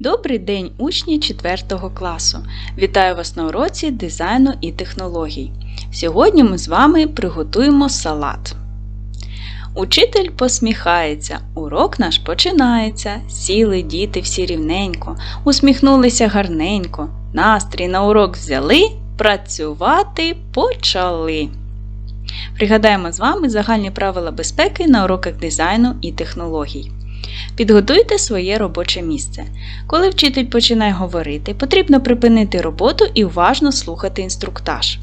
Добрий день, учні 4 класу! Вітаю вас на уроці дизайну і технологій. Сьогодні ми з вами приготуємо салат. Учитель посміхається, урок наш починається. Сіли діти всі рівненько, усміхнулися гарненько. Настрій на урок взяли, працювати почали. Пригадаємо з вами загальні правила безпеки на уроках дизайну і технологій. Підготуйте своє робоче місце. Коли вчитель починає говорити, потрібно припинити роботу і уважно слухати інструктаж.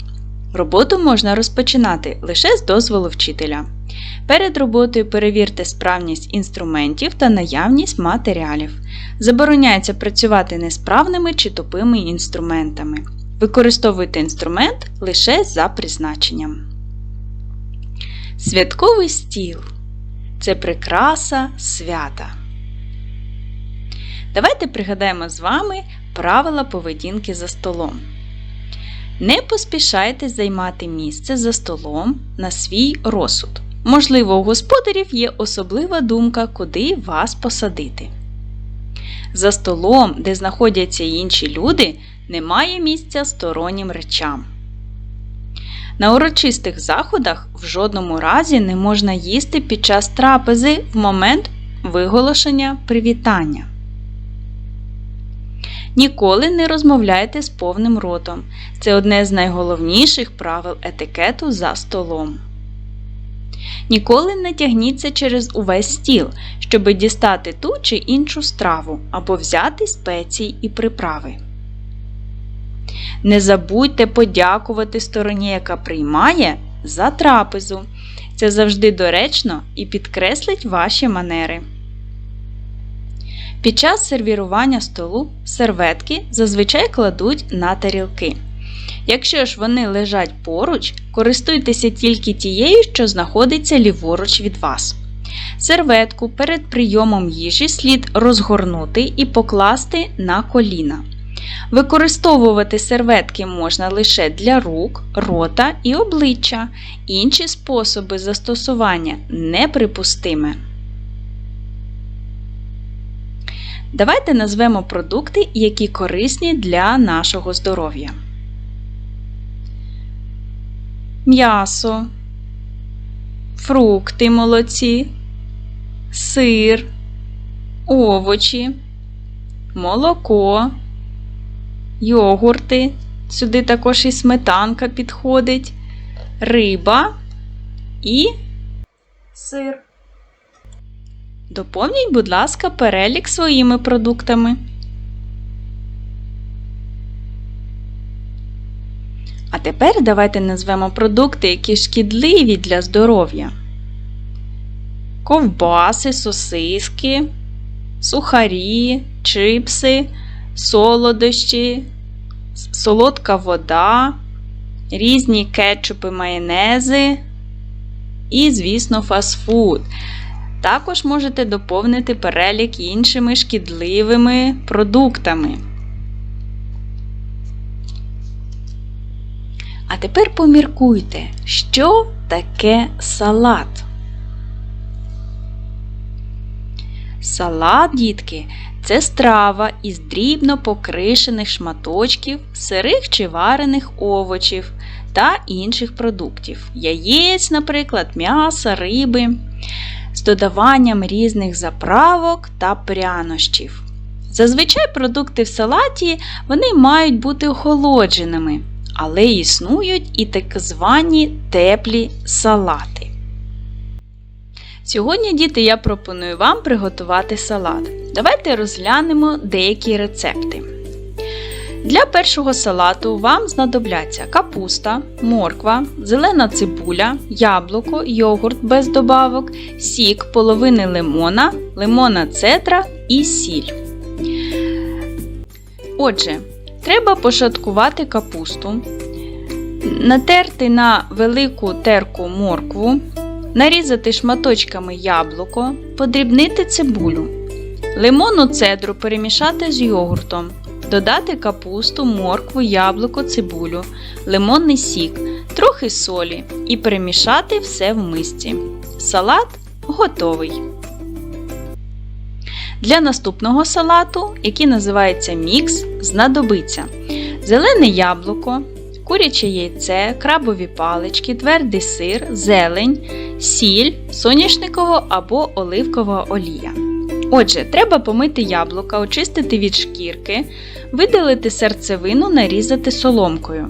Роботу можна розпочинати лише з дозволу вчителя. Перед роботою перевірте справність інструментів та наявність матеріалів. Забороняється працювати несправними чи тупими інструментами. Використовуйте інструмент лише за призначенням. Святковий стіл це прикраса свята. Давайте пригадаємо з вами правила поведінки за столом. Не поспішайте займати місце за столом на свій розсуд. Можливо, у господарів є особлива думка, куди вас посадити. За столом, де знаходяться інші люди, немає місця стороннім речам. На урочистих заходах в жодному разі не можна їсти під час трапези в момент виголошення привітання. Ніколи не розмовляйте з повним ротом. Це одне з найголовніших правил етикету за столом. Ніколи не тягніться через увесь стіл, щоби дістати ту чи іншу страву або взяти спеції і приправи. Не забудьте подякувати стороні, яка приймає, за трапезу. Це завжди доречно і підкреслить ваші манери. Під час сервірування столу серветки зазвичай кладуть на тарілки. Якщо ж вони лежать поруч, користуйтеся тільки тією, що знаходиться ліворуч від вас. Серветку перед прийомом їжі слід розгорнути і покласти на коліна. Використовувати серветки можна лише для рук, рота і обличчя. Інші способи застосування неприпустиме. Давайте назвемо продукти, які корисні для нашого здоров'я. М'ясо, фрукти молоці, сир, овочі, молоко, йогурти. Сюди також і сметанка підходить, риба і сир. Доповніть, будь ласка, перелік своїми продуктами. А тепер давайте назвемо продукти, які шкідливі для здоров'я. Ковбаси, сосиски, сухарі, чипси, солодощі, солодка вода, різні кетчупи, майонези і, звісно, фастфуд. Також можете доповнити перелік іншими шкідливими продуктами. А тепер поміркуйте, що таке салат. Салат, дітки, це страва із дрібно покришених шматочків, сирих чи варених овочів та інших продуктів, яєць, наприклад, м'яса, риби, з додаванням різних заправок та прянощів. Зазвичай продукти в салаті вони мають бути охолодженими, але існують і так звані теплі салати. Сьогодні, діти, я пропоную вам приготувати салат. Давайте розглянемо деякі рецепти. Для першого салату вам знадобляться капуста, морква, зелена цибуля, яблуко, йогурт без добавок, сік половини лимона, лимона цедра і сіль. Отже, треба пошаткувати капусту, натерти на велику терку моркву, нарізати шматочками яблуко, подрібнити цибулю, лимонну цедру перемішати з йогуртом, додати капусту, моркву, яблуко, цибулю, лимонний сік, трохи солі і перемішати все в мисці. Салат готовий. Для наступного салату, який називається мікс, знадобиться зелене яблуко, куряче яйце, крабові палички, твердий сир, зелень, сіль, соняшникова або оливкова олія. Отже, треба помити яблука, очистити від шкірки, видалити серцевину, нарізати соломкою.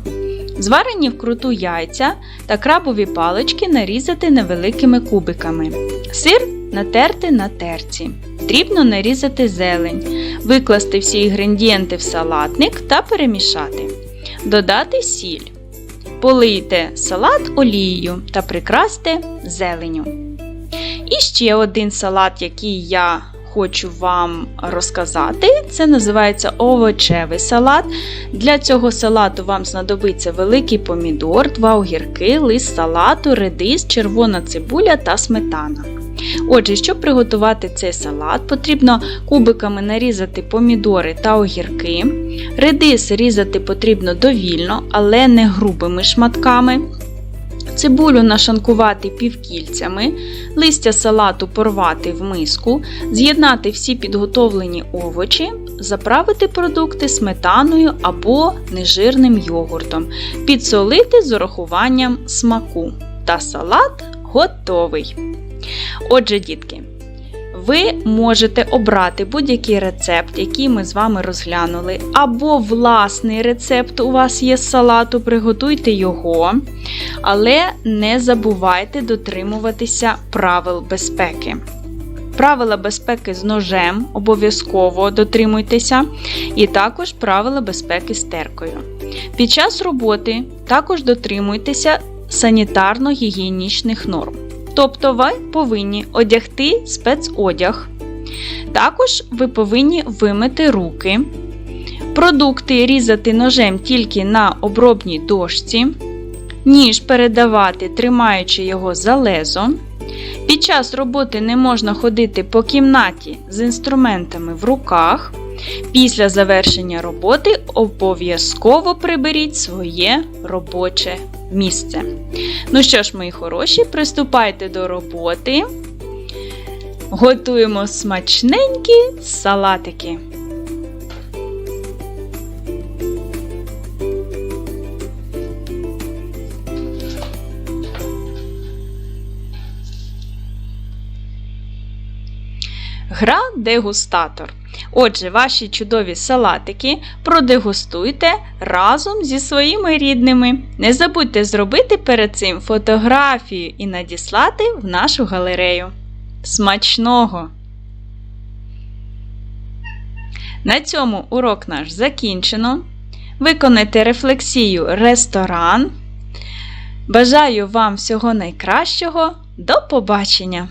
Зварені вкруту яйця та крабові палички нарізати невеликими кубиками. Сир натерти на терці. Дрібно нарізати зелень, викласти всі інгредієнти в салатник та перемішати. Додати сіль. Полийте салат олією та прикрасьте зеленю. І ще один салат, який я хочу вам розказати, це називається овочевий салат. Для цього салату вам знадобиться великий помідор, два огірки, лист салату, редис, червона цибуля та сметана. Отже, щоб приготувати цей салат, потрібно кубиками нарізати помідори та огірки. Редис різати потрібно довільно, але не грубими шматками. Цибулю нашанкувати півкільцями, листя салату порвати в миску, з'єднати всі підготовлені овочі, заправити продукти сметаною або нежирним йогуртом, підсолити з урахуванням смаку. Та салат готовий. Отже, дітки, ви можете обрати будь-який рецепт, який ми з вами розглянули, або власний рецепт у вас є з салату, приготуйте його. Але не забувайте дотримуватися правил безпеки. Правила безпеки з ножем обов'язково дотримуйтеся, і також правила безпеки з теркою. Під час роботи також дотримуйтеся санітарно-гігієнічних норм. Тобто ви повинні одягти спецодяг. Також ви повинні вимити руки. Продукти різати ножем тільки на обробній дошці. Ніж передавати, тримаючи його за лезо. Під час роботи не можна ходити по кімнаті з інструментами в руках. Після завершення роботи обов'язково приберіть своє робоче місце. Ну що ж, мої хороші, приступайте до роботи. Готуємо смачненькі салатики. Гра дегустатор. Отже, ваші чудові салатики продегустуйте разом зі своїми рідними. Не забудьте зробити перед цим фотографію і надіслати в нашу галерею. Смачного! На цьому урок наш закінчено. Виконайте рефлексію ресторан. Бажаю вам всього найкращого. До побачення!